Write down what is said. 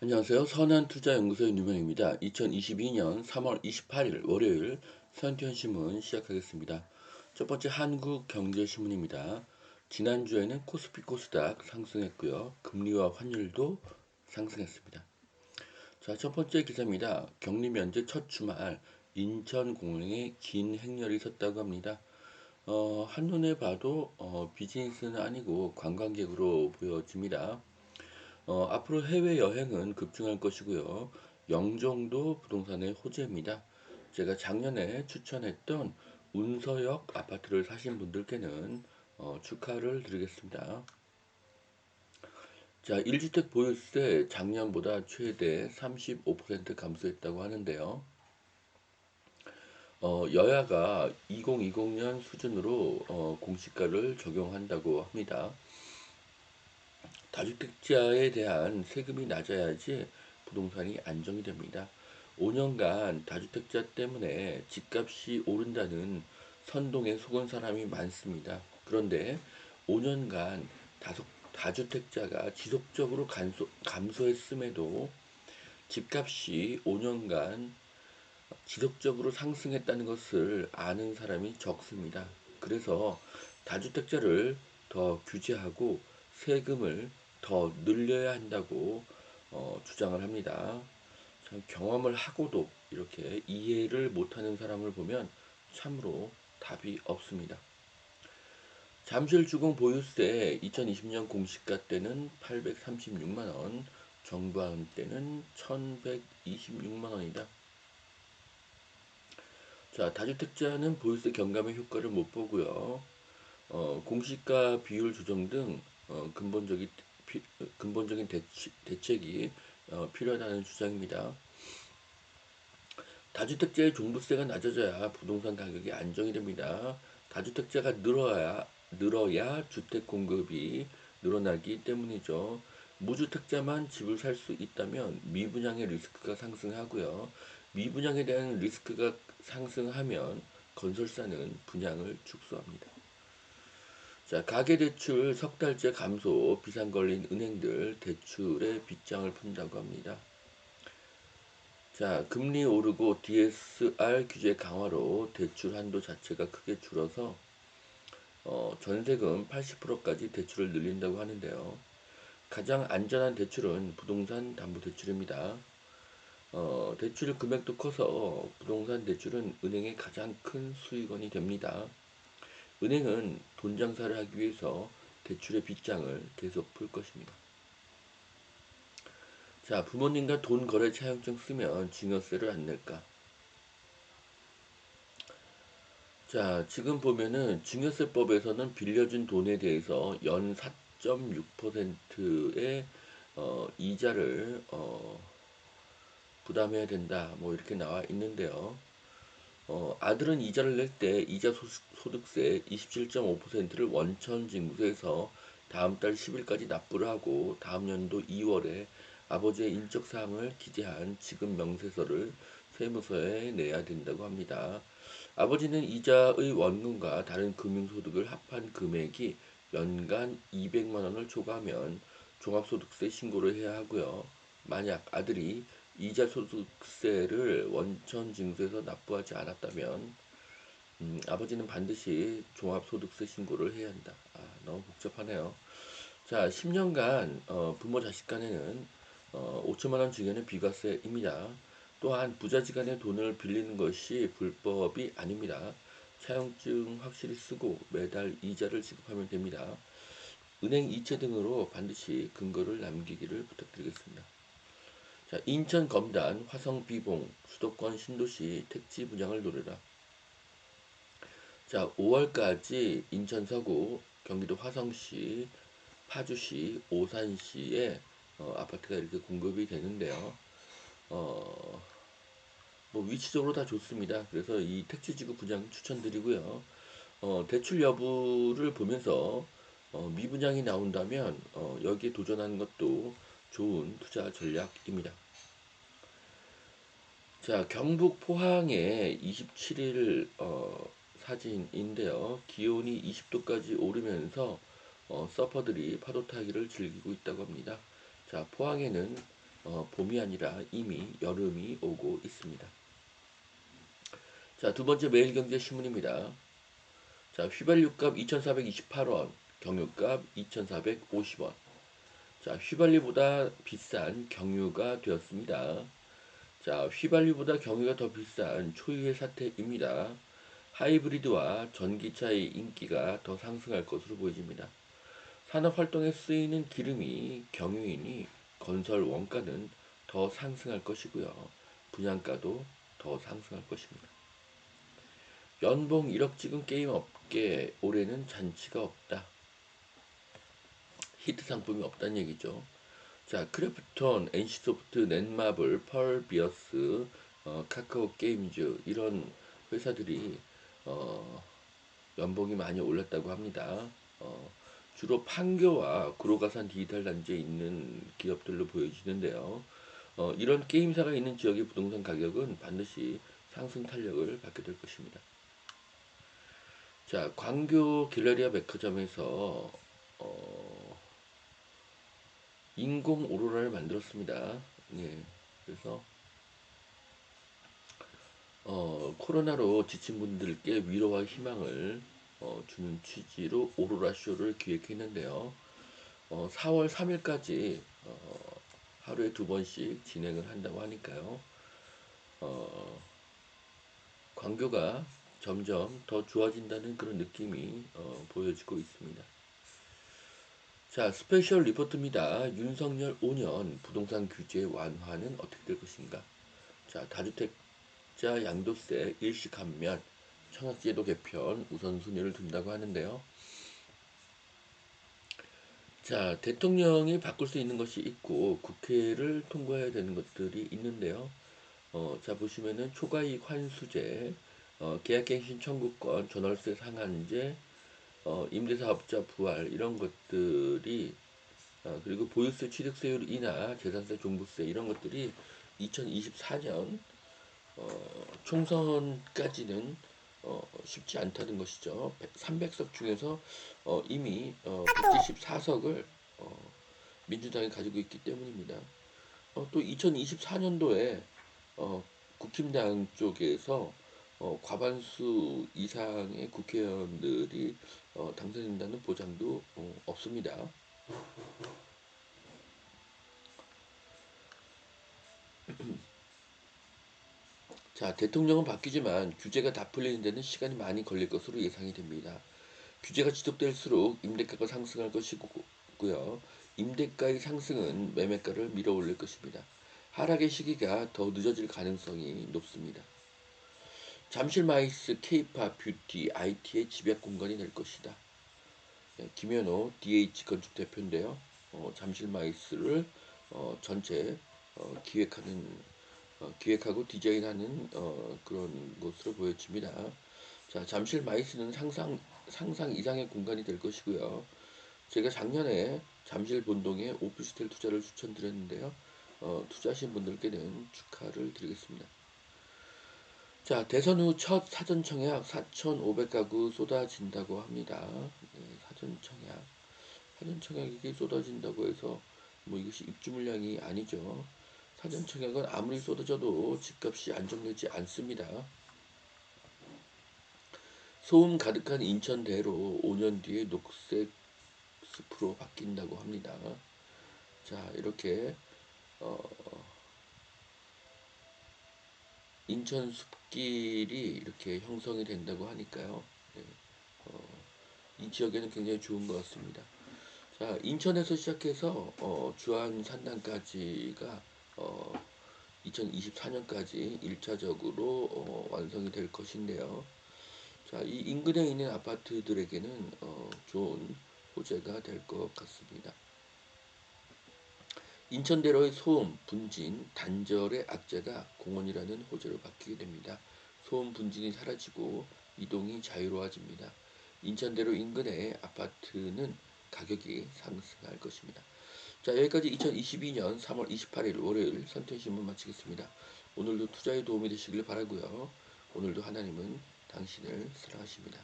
안녕하세요. 선한투자연구소의 유명입니다. 2022년 3월 28일 월요일 선현신문 시작하겠습니다. 첫 번째 한국경제신문입니다. 지난주에는 코스피 코스닥 상승했고요. 금리와 환율도 상승했습니다. 자, 첫 번째 기사입니다. 격리 면제 첫 주말 인천공항에 긴 행렬이 섰다고 합니다. 어, 한눈에 봐도 어, 비즈니스는 아니고 관광객으로 보여집니다. 어, 앞으로 해외 여행은 급증할 것이고요. 영종도 부동산의 호재입니다. 제가 작년에 추천했던 운서역 아파트를 사신 분들께는 어, 축하를 드리겠습니다. 자, 1주택 보유세 작년보다 최대 35% 감소했다고 하는데요. 어, 여야가 2020년 수준으로 어, 공시가를 적용한다고 합니다. 다주택자에 대한 세금이 낮아야지 부동산이 안정이 됩니다. 5년간 다주택자 때문에 집값이 오른다는 선동에 속은 사람이 많습니다. 그런데 5년간 다속, 다주택자가 지속적으로 감소, 감소했음에도 집값이 5년간 지속적으로 상승했다는 것을 아는 사람이 적습니다. 그래서 다주택자를 더 규제하고 세금을 더 늘려야 한다고 어, 주장을 합니다. 참 경험을 하고도 이렇게 이해를 못하는 사람을 보면 참으로 답이 없습니다. 잠실 주공 보유세 2020년 공시가 때는 836만원, 정부안 때는 1126만원이다. 자, 다주택자는 보유세 경감의 효과를 못 보고요. 어, 공시가 비율 조정 등 어, 근본적인 피, 근본적인 대치, 대책이 어, 필요하다는 주장입니다. 다주택자의 종부세가 낮아져야 부동산 가격이 안정이 됩니다. 다주택자가 늘어야 늘어야 주택 공급이 늘어나기 때문이죠. 무주택자만 집을 살 수 있다면 미분양의 리스크가 상승하고요. 미분양에 대한 리스크가 상승하면 건설사는 분양을 축소합니다. 자, 가계대출 석 달째 감소, 비상 걸린 은행들 대출의 빗장을 푼다고 합니다. 자, 금리 오르고 DSR 규제 강화로 대출 한도 자체가 크게 줄어서 어, 전세금 80%까지 대출을 늘린다고 하는데요. 가장 안전한 대출은 부동산 담보대출입니다. 어, 대출 금액도 커서 부동산 대출은 은행의 가장 큰 수익원이 됩니다. 은행은 돈 장사를 하기 위해서 대출의 빗장을 계속 풀 것입니다. 자, 부모님과 돈 거래 차용증 쓰면 증여세를 안 낼까? 자, 지금 보면은 증여세법에서는 빌려준 돈에 대해서 연 4.6%의 어, 이자를 어, 부담해야 된다. 뭐 이렇게 나와 있는데요. 어, 아들은 이자를 낼 때 이자 소득세 27.5%를 원천 징수해서 다음 달 10일까지 납부를 하고 다음 연도 2월에 아버지의 인적 사항을 기재한 지급 명세서를 세무서에 내야 된다고 합니다. 아버지는 이자의 원금과 다른 금융소득을 합한 금액이 연간 200만 원을 초과하면 종합소득세 신고를 해야 하고요. 만약 아들이 이자 소득세를 원천 징수해서 납부하지 않았다면 음, 아버지는 반드시 종합소득세 신고를 해야 한다. 아, 너무 복잡하네요. 자, 10년간 어, 부모 자식 간에는 어, 5천만 원 증여는 비과세입니다. 또한 부자지간에 돈을 빌리는 것이 불법이 아닙니다. 차용증 확실히 쓰고 매달 이자를 지급하면 됩니다. 은행 이체 등으로 반드시 근거를 남기기를 부탁드리겠습니다. 자, 인천 검단, 화성 비봉, 수도권 신도시 택지 분양을 노려라. 자, 5월까지 인천 서구, 경기도 화성시, 파주시, 오산시에 어, 아파트가 이렇게 공급이 되는데요. 어, 뭐 위치적으로 다 좋습니다. 그래서 이 택지 지급 분양 추천드리고요. 어, 대출 여부를 보면서 어, 미분양이 나온다면 어, 여기에 도전하는 것도 좋은 투자 전략입니다. 자, 경북 포항의 27일 어, 사진인데요. 기온이 20도까지 오르면서 어, 서퍼들이 파도 타기를 즐기고 있다고 합니다. 자, 포항에는 어, 봄이 아니라 이미 여름이 오고 있습니다. 자, 두 번째 매일경제신문입니다. 자, 휘발유값 2,428원, 경유값 2,450원. 자, 휘발유보다 비싼 경유가 되었습니다. 자, 휘발유보다 경유가 더 비싼 초유의 사태입니다. 하이브리드와 전기차의 인기가 더 상승할 것으로 보여집니다. 산업 활동에 쓰이는 기름이 경유이니 건설 원가는 더 상승할 것이고요. 분양가도 더 상승할 것입니다. 연봉 1억 찍은 게임 업계 올해는 잔치가 없다. 히트 상품이 없다는 얘기죠. 자, 크래프톤, NC소프트, 넷마블, 펄비어스, 어, 카카오 게임즈 이런 회사들이 어, 연봉이 많이 올랐다고 합니다. 어, 주로 판교와 구로가산 디지털 단지에 있는 기업들로 보여지는데요. 어, 이런 게임사가 있는 지역의 부동산 가격은 반드시 상승 탄력을 받게 될 것입니다. 자, 광교 길라리아 백화점에서 어, 인공 오로라를 만들었습니다. 예, 그래서 어, 코로나로 지친 분들께 위로와 희망을 어, 주는 취지로 오로라 쇼를 기획했는데요. 어, 4월 3일까지 어, 하루에 두 번씩 진행을 한다고 하니까요. 어, 광교가 점점 더 좋아진다는 그런 느낌이 어, 보여지고 있습니다. 자, 스페셜 리포트입니다. 윤석열 5년 부동산 규제 완화는 어떻게 될 것인가? 자, 다주택자 양도세 일시 감면, 청약제도 개편 우선순위를 둔다고 하는데요. 자, 대통령이 바꿀 수 있는 것이 있고 국회를 통과해야 되는 것들이 있는데요. 어, 자 보시면은 초과이익 환수제, 어, 계약갱신 청구권, 전월세 상한제, 어, 임대사업자 부활 이런 것들이 어, 그리고 보유세 취득세율 인하, 재산세 종부세 이런 것들이 2024년 어, 총선까지는 어, 쉽지 않다는 것이죠. 300석 중에서 어, 이미 어, 174석을 어, 민주당이 가지고 있기 때문입니다. 어, 또 2024년도에 어, 국힘당 쪽에서 어, 과반수 이상의 국회의원들이 어, 당선된다는 보장도 어, 없습니다. 자, 대통령은 바뀌지만 규제가 다 풀리는 데는 시간이 많이 걸릴 것으로 예상이 됩니다. 규제가 지속될수록 임대가가 상승할 것이고요. 임대가의 상승은 매매가를 밀어올릴 것입니다. 하락의 시기가 더 늦어질 가능성이 높습니다. 잠실 마이스, 케이팝, 뷰티, IT의 집약 공간이 될 것이다. 네, 김현호 DH 건축 대표인데요. 어, 잠실 마이스를 어, 전체 어, 기획하는 어, 기획하고 디자인하는 어, 그런 곳으로 보여집니다. 자, 잠실 마이스는 상상 상상 이상의 공간이 될 것이고요. 제가 작년에 잠실 본동에 오피스텔 투자를 추천드렸는데요. 어, 투자하신 분들께는 축하를 드리겠습니다. 자, 대선 후 첫 사전 청약 4,500가구 쏟아진다고 합니다. 네, 사전 청약. 사전 청약이 쏟아진다고 해서 뭐 이것이 입주 물량이 아니죠. 사전 청약은 아무리 쏟아져도 집값이 안정되지 않습니다. 소음 가득한 인천대로 5년 뒤에 녹색 숲으로 바뀐다고 합니다. 자, 이렇게 어, 인천 숲길이 이렇게 형성이 된다고 하니까요. 네, 어, 이 지역에는 굉장히 좋은 것 같습니다. 자, 인천에서 시작해서 어, 주안 산단까지가 어, 2024년까지 1차적으로 어, 완성이 될 것인데요. 자, 이 인근에 있는 아파트들에게는 어, 좋은 호재가 될 것 같습니다. 인천대로의 소음, 분진, 단절의 악재가 공원이라는 호재로 바뀌게 됩니다. 소음 분진이 사라지고 이동이 자유로워집니다. 인천대로 인근의 아파트는 가격이 상승할 것입니다. 자 여기까지 2022년 3월 28일 월요일 선택신문 마치겠습니다. 오늘도 투자에 도움이 되시길 바라고요. 오늘도 하나님은 당신을 사랑하십니다.